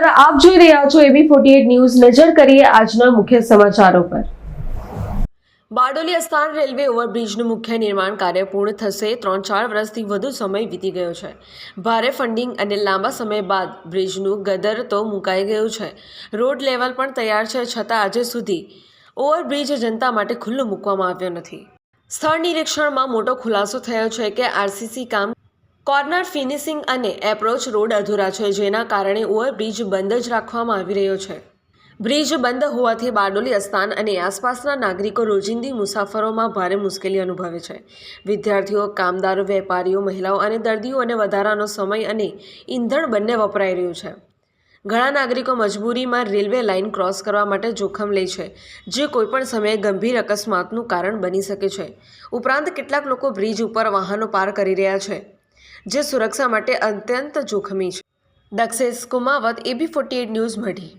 રહ્યા છો એબી forty news. નજર કરીએ આજના મુખ્ય સમાચારો પર. બારડોલી અસ્તાન રેલવે ઓવરબ્રિજનું મુખ્ય નિર્માણ કાર્ય પૂર્ણ થશે. ત્રણ ચાર વર્ષથી વધુ સમય વીતી ગયો છે. ભારે ફંડિંગ અને લાંબા સમય બાદ બ્રિજનું ગદર તો મુકાઈ ગયું છે. રોડ લેવલ પણ તૈયાર છે, છતાં આજે સુધી ઓવરબ્રિજ જનતા માટે ખુલ્લો મૂકવામાં આવ્યો નથી. સ્થળ નિરીક્ષણમાં મોટો ખુલાસો થયો છે કે આરસીસી કામ કોર્નર ફિનિશિંગ અને એપ્રોચ રોડ અધૂરા છે, જેના કારણે ઓવરબ્રિજ બંધ જ રાખવામાં આવી રહ્યો છે. બ્રિજ બંધ હોવાથી બારડોલી અસ્તાન અને આસપાસના નાગરિકો રોજિંદી મુસાફરોમાં ભારે મુશ્કેલી અનુભવે છે. વિદ્યાર્થીઓ, કામદારો, વેપારીઓ, મહિલાઓ અને દર્દીઓને વધારાનો સમય અને ઈંધણ બંને વપરાઈ રહ્યું છે. ઘણા નાગરિકો મજબૂરીમાં રેલવે લાઇન ક્રોસ કરવા માટે જોખમ લે છે, જે કોઈપણ સમયે ગંભીર અકસ્માતનું કારણ બની શકે છે. ઉપરાંત, કેટલાક લોકો બ્રિજ ઉપર વાહનો પાર કરી રહ્યા છે. જે સુરક્ષા માટે અત્યંત જોખમી છે. Dakshesh Kumavat A B forty news Madhi.